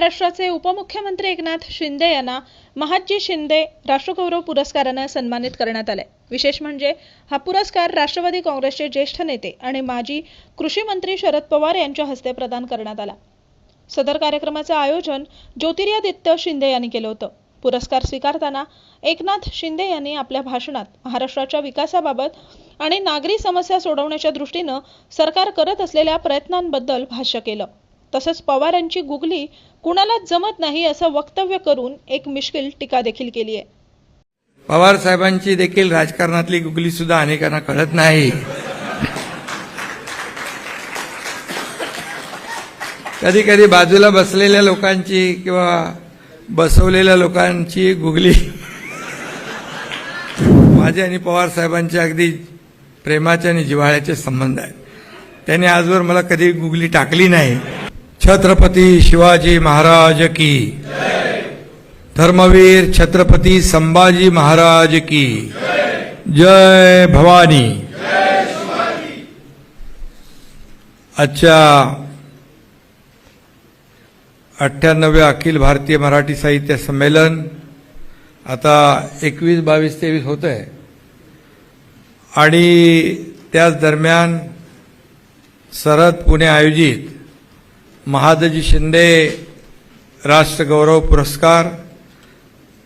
महाराष्ट्राचे उपमुख्यमंत्री एकनाथ शिंदे यांना महादजी शिंदे राष्ट्रगौरव पुरस्कारानं सन्मानित करण्यात आले विशेष म्हणजे हा पुरस्कार राष्ट्रवादी काँग्रेसचे ज्येष्ठ नेते आणि माजी कृषी मंत्री शरद पवार यांच्या हस्ते प्रदान करण्यात आला. सदर कार्यक्रमाचं आयोजन ज्योतिर्यादित्य शिंदे यांनी केलं होतं. पुरस्कार स्वीकारताना एकनाथ शिंदे यांनी आपल्या भाषणात महाराष्ट्राच्या विकासाबाबत आणि नागरी समस्या सोडवण्याच्या दृष्टीनं सरकार करत असलेल्या प्रयत्नांबद्दल भाष्य केलं. तसंच पवारांची गुगली कुणालाच जमत नाही असं वक्तव्य करून एक मिश्किल टीका देखील केली आहे. पवार साहेबांची देखील राजकारणातली गुगली सुद्धा अनेकांना कळत नाही. कधी कधी बाजूला बसलेल्या लोकांची किंवा बसवलेल्या लोकांची गुगली माझे आणि पवार साहेबांचे अगदी प्रेमाचे आणि जिव्हाळ्याचे संबंध आहेत. त्यांनी आजवर मला कधी गुगली टाकली नाही. छत्रपती शिवाजी महाराज की। धर्मवीर छत्रपती संभाजी महाराज की। जय भवानी। आजच्या अठ्ठ्याण्णव्या अखिल भारतीय मराठी साहित्य संमेलन आता एकवीस बावीस तेवीस होत आहे आणि त्याच दरम्यान सरद पुणे आयोजित महादजी शिंदे राष्ट्रगौरव पुरस्कार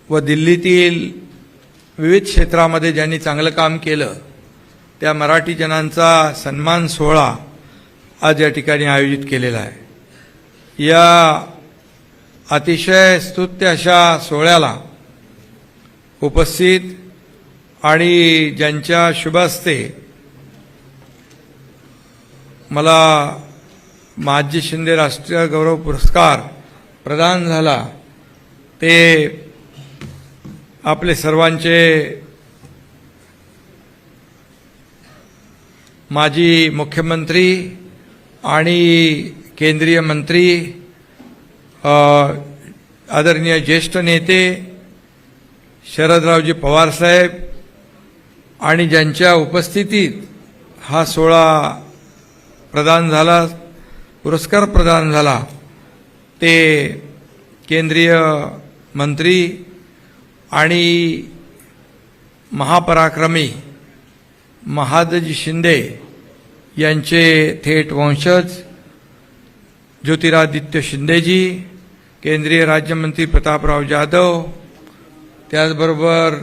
व दिल्लीतील विविध क्षेत्रामध्ये ज्यांनी चांगलं काम केलं त्या मराठी जनांचा सन्मान सोहळा आज या ठिकाणी आयोजित केलेला आहे. या अतिशय स्तुत्य अशा सोहळ्याला उपस्थित आणि ज्यांच्या शुभ मला माजी शिंदे राष्ट्रीय गौरव पुरस्कार प्रदान झाला. ते आपले सर्वांचे माजी मुख्यमंत्री आणि केंद्रीय मंत्री आदरणीय ज्येष्ठ नेते शरदरावजी पवारसाहेब आणि ज्यांच्या उपस्थितीत हा सोहळा प्रदान झाला. पुरस्कार प्रदान झाला. ते केंद्रीय मंत्री आणि महापराक्रमी महादजी शिंदे यांचे थेट वंशज ज्योतिरादित्य शिंदेजी केंद्रीय राज्यमंत्री प्रतापराव जाधव त्याचबरोबर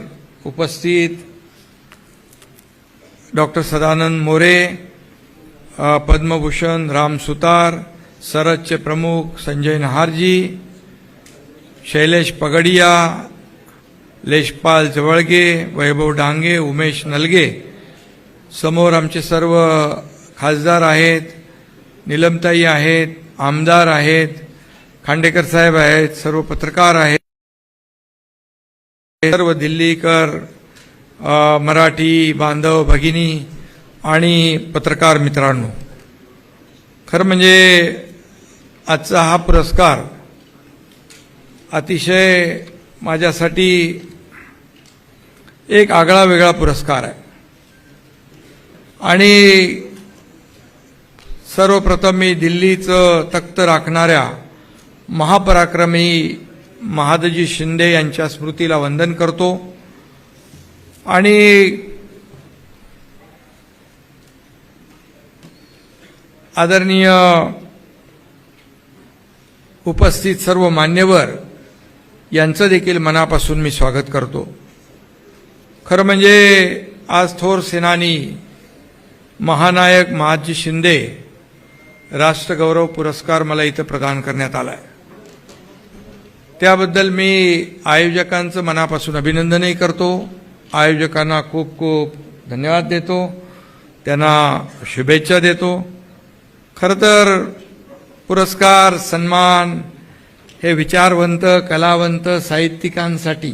उपस्थित डॉक्टर सदानंद मोरे पद्मभूषण राम सुतार सरदचे प्रमुख संजय नहारजी शैलेश पगडिया लेशपाल जवळगे वैभव डांगे उमेश नलगे. समोर आमचे सर्व खासदार आहेत निलमताई आहेत आमदार आहेत खांडेकर साहेब आहेत सर्व पत्रकार आहेत. सर्व दिल्लीकर मराठी बांधव भगिनी आणि पत्रकार मित्रांनो खरं म्हणजे आजचा हा पुरस्कार अतिशय माझ्यासाठी एक आगळा वेगळा पुरस्कार आहे. आणि सर्वप्रथम मी दिल्लीचं तख्त राखणाऱ्या महापराक्रमी महादजी शिंदे यांच्या स्मृतीला वंदन करतो. आणि आदरणीय उपस्थित सर्व मान्यवर यांचं देखील मनापासून मी स्वागत करतो. खरं म्हणजे आज थोर सेनानी महानायक महाजी शिंदे राष्ट्रगौरव पुरस्कार मला इथं प्रदान करण्यात आला आहे त्याबद्दल मी आयोजकांचं मनापासून अभिनंदनही करतो. आयोजकांना खूप खूप धन्यवाद देतो. त्यांना शुभेच्छा देतो. खरं तर पुरस्कार सन्मान हे विचारवंत कलावंत साहित्यिकांसाठी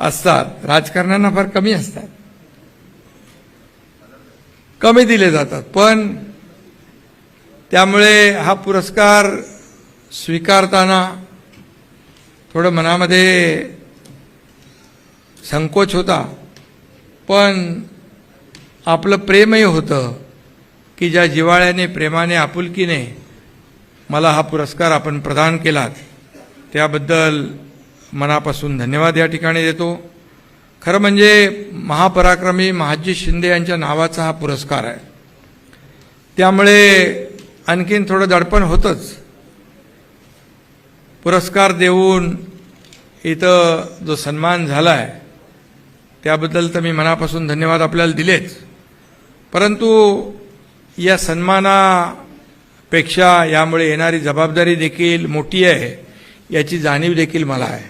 असतात. राजकारण्यांना फार कमी असतात. कमी दिले जातात. पण त्यामुळे हा पुरस्कार स्वीकारताना थोडं मनामध्ये संकोच होता. पण आपलं प्रेमही होतं. की ज्या जिवाळ्याने प्रेमाने आपुलकीने मला हा पुरस्कार आपण प्रदान केलात त्याबद्दल मनापासून धन्यवाद या ठिकाणी देतो. खरं म्हणजे महापराक्रमी महाजी शिंदे यांच्या नावाचा हा पुरस्कार आहे. त्यामुळे आणखीन थोडं दडपण होतंच. पुरस्कार देऊन इथं जो सन्मान झाला आहे त्याबद्दल तर मी मनापासून धन्यवाद आपल्याला दिलेच. परंतु या सन्मानापेक्षा यामुळे येणारी जबाबदारी देखील मोठी आहे याची जाणीव देखील मला आहे.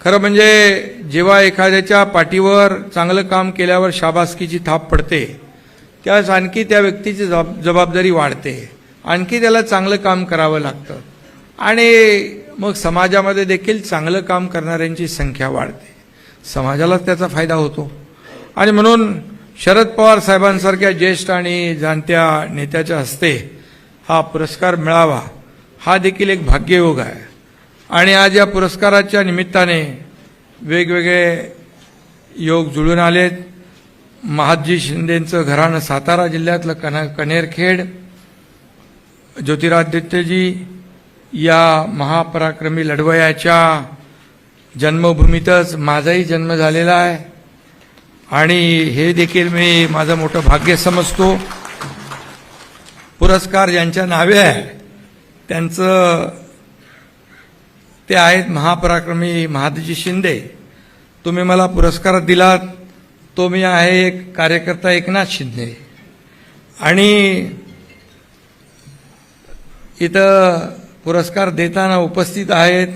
खरं म्हणजे जेव्हा एखाद्याच्या पाठीवर चांगलं काम केल्यावर शाबासकीची थाप पडते त्यावेळेस आणखी त्या व्यक्तीची जबाब जबाबदारी वाढते. आणखी त्याला चांगलं काम करावं लागतं. आणि मग समाजामध्ये देखील चांगलं काम करणाऱ्यांची संख्या वाढते. समाजालाच त्याचा फायदा होतो. आणि म्हणून शरद पवार साहेबांसारख्या ज्येष्ठ आणि जाणत्या नेत्याच्या हस्ते हा पुरस्कार मिळावा हा देखील एक भाग्ययोग आहे. आणि आज या पुरस्काराच्या निमित्ताने वेगवेगळे योग जुळून आलेत. महादजी शिंदेंचं घराणं सातारा जिल्ह्यातलं कन कनेरखेड. ज्योतिरादित्यजी या महापराक्रमी लढवयाच्या जन्मभूमीतच माझाही जन्म झालेला आहे. आणि हे देखील मी माझं मोठं भाग्य समजतो. पुरस्कार ज्यांच्या नावे आहे त्यांचं ते आहेत महापराक्रमी महादजी शिंदे. तुम्ही मला पुरस्कार दिलात तो मी आहे एक कार्यकर्ता एकनाथ शिंदे. आणि इथं पुरस्कार देताना उपस्थित आहेत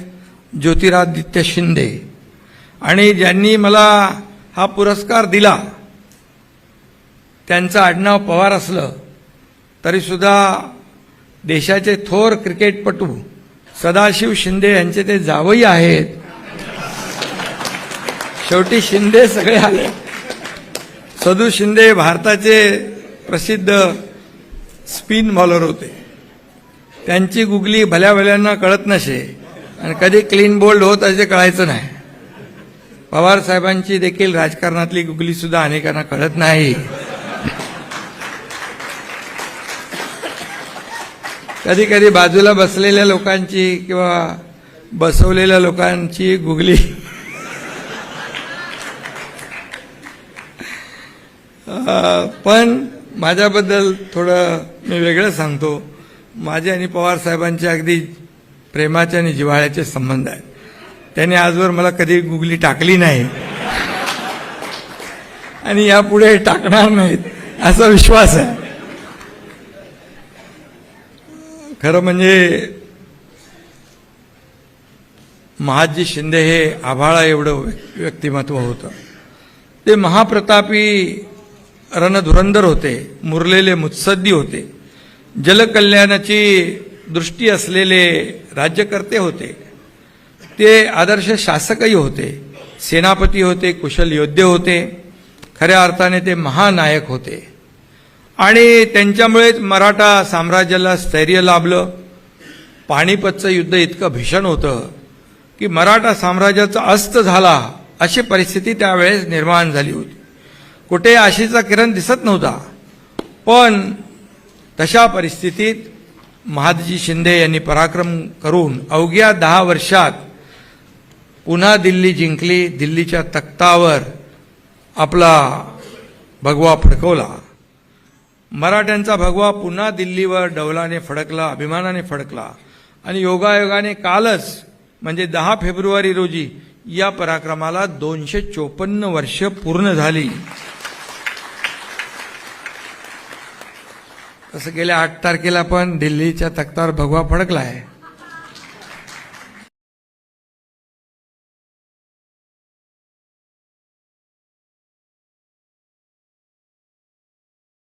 ज्योतिरादित्य शिंदे. आणि ज्यांनी मला हा पुरस्कार दिला. त्यांचं आडनाव पवार असलं तरीसुद्धा देशाचे थोर क्रिकेटपटू सदाशिव शिंदे यांचे ते जावई आहेत. शेवटी शिंदे सगळे आले. सदू शिंदे भारताचे प्रसिद्ध स्पिन बॉलर होते. त्यांची गुगली भल्या भल्यांना कळत नसे आणि कधी क्लीन बोल्ड होत असे कळायचं नाही. पवार साहेबांची देखील राजकारणातली गुगली सुद्धा अनेकांना कळत नाही. कधी कधी बाजूला बसलेल्या लोकांची किंवा बसवलेल्या लोकांची गुगली पण माझ्याबद्दल थोडं मी वेगळं सांगतो. माझे आणि पवार साहेबांचे अगदी प्रेमाचे आणि जिव्हाळ्याचे संबंध आहेत. त्याने आजवर मला कधी गुगली टाकली नाही. आणि यापुढे टाकणार नाहीत असा विश्वास आहे. खरं म्हणजे महाजी शिंदे हे आभाळा एवढं व्यक्तिमत्व होतं. ते महाप्रतापी रणधुरंदर होते मुरलेले मुत्सद्दी होते. जलकल्याणाची दृष्टी असलेले राज्यकर्ते होते. ते आदर्श शासकही होते सेनापती होते कुशल योद्धे होते खऱ्या अर्थाने ते महानायक होते. आणि त्यांच्यामुळेच मराठा साम्राज्याला स्थैर्य लाभलं. पाणीपतचं युद्ध इतकं भीषण होतं की मराठा साम्राज्याचा अस्त झाला अशी परिस्थिती त्यावेळेस निर्माण झाली होती. कुठे आशेचा किरण दिसत नव्हता. पण तशा परिस्थितीत महादजी शिंदे यांनी पराक्रम करून अवघ्या दहा वर्षात पुन्हा दिल्ली जिंकली दिल्लीच्या तख्तावर आपला भगवा फडकवला. मराठ्यांचा भगवा पुन्हा दिल्लीवर डौलाने फडकला अभिमानाने फडकला. आणि योगायोगाने कालच म्हणजे दहा फेब्रुवारी रोजी या पराक्रमाला दोनशे चोपन्न वर्ष पूर्ण झाली. तसं गेल्या आठ तारखेला पण दिल्लीच्या तख्तावर भगवा फडकला आहे